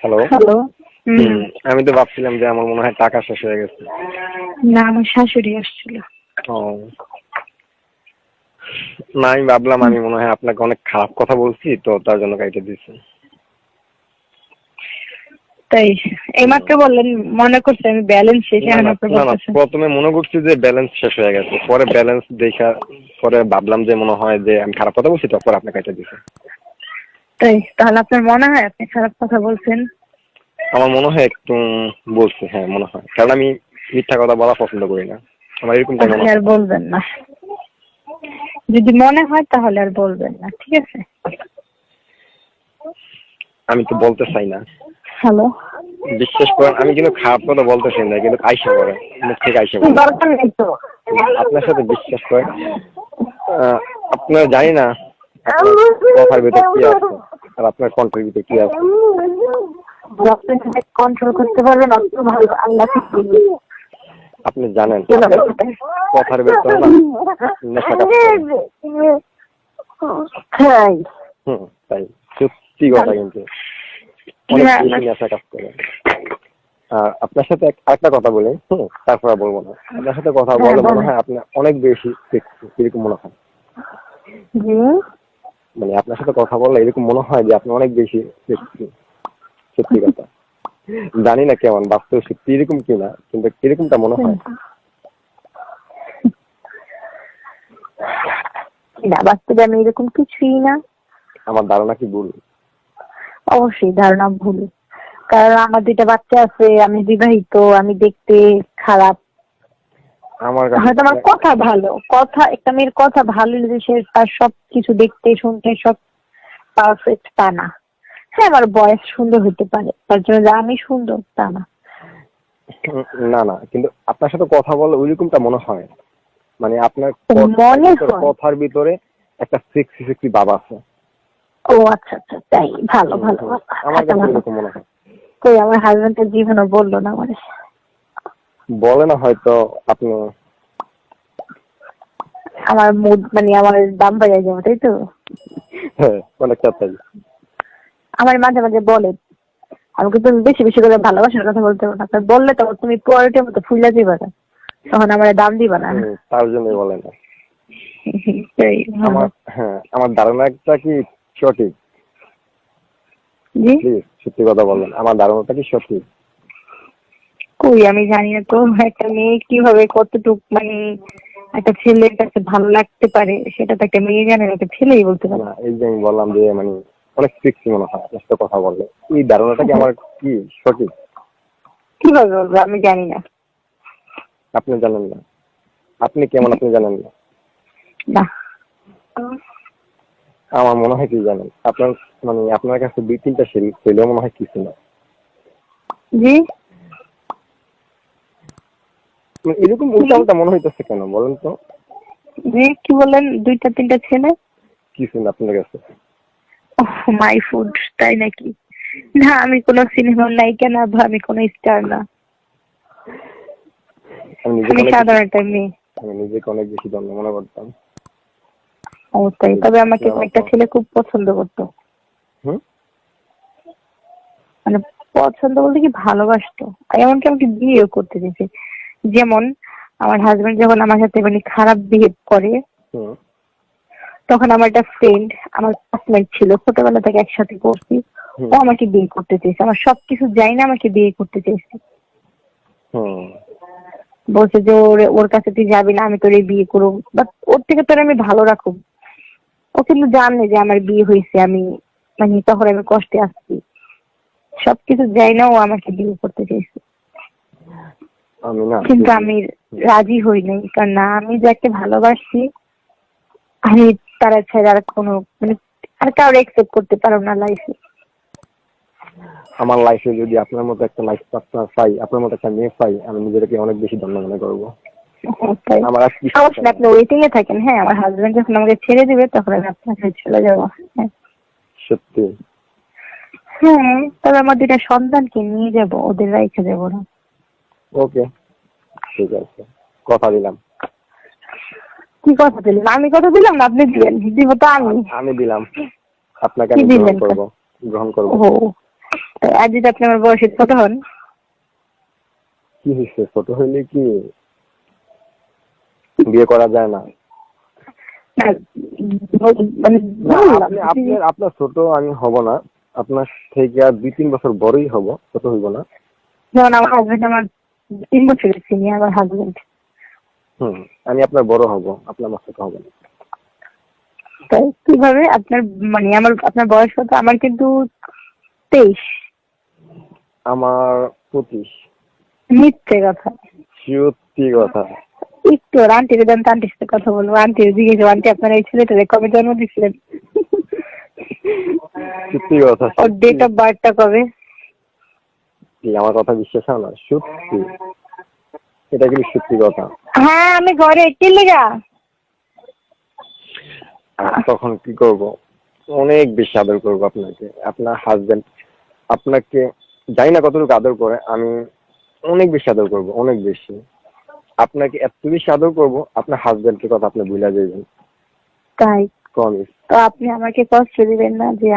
Hello hello আমি তো ভাবছিলাম যে আমার মনে হয় টাকা শেষ হয়ে গেছে। না আমার শাশুড়ি আসছিল। ও। না আমি ভাবলাম আমি মনে হয় আপনাকে অনেক খারাপ কথা বলছি তো তার জন্য কাইটে দিচ্ছি তাই এইমাত্র বললেন মনে করছে আমি ব্যালেন্স শেষ না প্রথমে মনে করছি যে ব্যালেন্স শেষ হয়ে গেছে পরে ব্যালেন্স দেখা পরে ভাবলাম যে মনে হয় যে আমি খারাপ কথা বলছি তারপর আপনি কাইটে দিচ্ছি তাই তাহলে আপনার মনে হয় আপনি খারাপ কথা বলছেন? আমার মনে হয় একটু বলছি হ্যাঁ মনে হয়। কারণ আমি মিথ্যা কথা বলা পছন্দ করি না। আমার এরকমটা মনে আর বলবেন না। যদি মনে হয় তাহলে আর বলবেন না ঠিক আছে? আমি তো বলতে চাই না। হ্যালো? বিশ্বাস করেন আমি কিন্তু খারাপ কথা বলতে চাই না কিন্তু আইসা করে মুখ থেকে আইসা করে দরকার নেই তো। আপনার সাথে বিশ্বাস করেন আহ, আপনার জানি না কথার ভিতরে কি আছে? আর আপনার কণ্ঠের ভিতরে কি আছে? কন্ট্রোল করতে পারবেন অত ভালো আল্লাহ আপনি জানেন। কথার ভিতরে নেশা তাই হুম তাই। সত্যি কথা কিন্তু। অনেক বেশি নেশা কাজ করে। আর আপনার সাথে এক- আরেকটা কথা বলি হুম তারপর বলব না। আপনার সাথে কথা হ্যাঁ, বলে মনে বলেন। হয় আপনি অনেক বেশি এরকম মনে হয়। মানে আপনার সাথে কথা বললে এরকম মনে হয় যে আপনি অনেক বেশি সত্যি কথা। জানি না কেমন বাস্তবে সত্যি এরকম কিনা কিন্তু এরকমটা মনে হয়? না বাস্তবে আমি এরকম কিছুই না। আমার ধারণা কি ভুল? অবশ্যই ধারণা ভুল। কারণ আমার দুইটা বাচ্চা আছে আমি বিবাহিত আমি দেখতে খারাপ। আমার হয়তো আমার কথা ভালো। কথা একটা মেয়ের কথা ভালো যে সে তার সব কিছু দেখতে শুনতে সব পারফেক্ট তা না। হ্যাঁ আমার বয়স সুন্দর হতে পারে। তার জন্য যে আমি সুন্দর তা না। না না কিন্তু আপনার সাথে কথা বলে ওইরকমটা মনে হয় মানে আপনার কথার ভিতরে- কথার ভিতরে একটা সেক্সি সেক্সি বাবা আছে। ও আচ্ছা আচ্ছা তাই। ভালো ভালো। আমার আচ্ছা, কাছে মনে হয়। কই আমার হাজবেন্ডের জীবনও বলল না মানে বলে না হয়তো আপনি? আমার মুড মানে আমার দাম বাড়িয়ে যাবে তাই তো? হ্যাঁ অনেকটা তাই আমার মাঝে মাঝে বলে আমাকে তুমি বেশি বেশি করে ভালোবাসার কথা বলতে পারো না। বললে তো তুমি পরের মতো ফুলে দিবা না তখন আমার দাম দিবা না। তার জন্যই বলে না। আমার হ্যাঁ আমার ধারণাটা কি সঠিক? সত্যি কথা বললেন আমার ধারণাটা কি সঠিক? কই আমি জানি না তো একটা মেয়ে কীভাবে কতটুক মানে একটা ছেলের কাছে ভালো লাগতে পারে সেটা তো একটা মেয়ে জানে না একটা ছেলেই বলতে পারে। এই যে আমি বললাম যে মানে অনেক সেক্সি মনে হয় আপনার সাথে কথা বললে। এই ধারণাটা কি আমার কি সঠিক? কীভাবে বলব আমি জানি না। আপনি জানেন না। আপনি কেমন আপনি জানেন না। না। আমার মনে হয় কি জানেন আপনার মানে আপনার কাছে দুই তিনটা ছেলে মনে হয় কিছু না। জি? এরকম উল্টা উল্টা মনে হইতেছে কেন বলেন তো? জি কি বললেন দুইটা তিনটা ছেলে? কিছু না আপনার কাছে? মাই ফুড তাই নাকি? না আমি কোনো সিনেমার নায়িকা না বা আমি কোনো স্টার না। আমি সাধারণ একটা মেয়ে। আমি নিজেকে অনেক বেশি ধন্য মনে করতাম। ও তাই। তবে আমাকে একটা ছেলে খুব পছন্দ করতো। মানে পছন্দ বলতে কি ভালোবাসতো। এমনকি আমাকে বিয়েও করতে দিয়েছে। যেমন আমার হাজবেন্ড যখন আমার সাথে মানে খারাপ বিহেভ করে তখন আমার একটা ফ্রেন্ড আমার ক্লাসমেট ছিল ছোটবেলা থেকে একসাথে করছি হুম। ও আমাকে বিয়ে করতে চেয়েছে আমার সবকিছু যাই না আমাকে বিয়ে করতে চেয়েছে বলছে যে ওর ওর কাছে তুই যাবি না আমি তোর বিয়ে করব। বাট ওর থেকে তোর আমি ভালো রাখব। ও কিন্তু জানে যে আমার বিয়ে হয়েছে আমি মানে তখন আমি কষ্টে আসছি সবকিছু যাই না ও আমাকে বিয়ে করতে আমি না কিন্তু আমি রাজি হই নাই কারণ না আমি যাকে ভালোবাসি আমি তারা ছাড়া আর কোনো মানে আর কারোর একসেপ্ট করতে পারো না লাইফে আমার লাইফে যদি আপনার মতো একটা লাইফ পার্টনার পাই আপনার মতো একটা মেয়ে পাই আমি নিজেকে অনেক বেশি ধন্য মনে করব। তাই। আমার কিছু আপনি ওয়েটিং এ থাকেন হ্যাঁ আমার হাজবেন্ড যখন আমাকে ছেড়ে দিবে তখন আমি আপনার কাছে চলে যাব হ্যাঁ। সত্যি? হ্যাঁ তবে আমার দুটা সন্তানকে নিয়ে যাব ওদের রেখে যাব না। ওকে ঠিক আছে। কথা দিলাম। কি কথা দিলেন? আমি কথা দিলাম না? আপনি দিবেন দিব তো আমি। আমি দিলাম। আপনাকে আমি গ্রহণ? করব। গ্রহণ করব। ও। আজ যদি আপনি আমার বয়সের ছোট হন। কি হয়েছে? ছোট হইলে কি? বিয়ে করা যায় না। মানে আপনার আপনার ছোট আমি হব না। আপনার থেকে আর দুই তিন বছর বড়ই হব। ছোট হইব না। যেমন আমার হাজবেন্ড আমার তিন বছরের সিনিয়র আমার হাজবেন্ড হুম আমি আপনার বড় হব আপনার আমার ছোট হব না। তাই কীভাবে? আপনার মানে আমার আপনার বয়স কত? আমার কিন্তু তেইশ। আমার পঁচিশ। মিথ্যে কথা। সত্যি কথা। একটু আন্টির দেন আন্টির সাথে কথা বলব। আন্টির জিজ্ঞেস আন্টি আপনার এই ছেলেটাকে কবে জন্ম দিচ্ছিলেন সত্যি কথা। ওর ডেট অফ বার্থটা কবে? সত্যি আমার কথা বিশ্বাস হয় না? সত্যি? এটা কিন্তু সত্যি কথা? হ্যাঁ আমি ঘরে কি লেগা? তখন কি করব? অনেক বেশি আদর করব আপনাকে। আপনার হাজবেন্ড আপনাকে জানি না কতটুকু আদর করে আমি অনেক বেশি আদর করব অনেক বেশি। আপনাকে এত বেশি আদর করব আপনার হাজবেন্ডকে কথা আপনি ভুলে যাবেন। তাই? প্রমিস তো আপনি আমাকে কষ্ট দিবেন না যে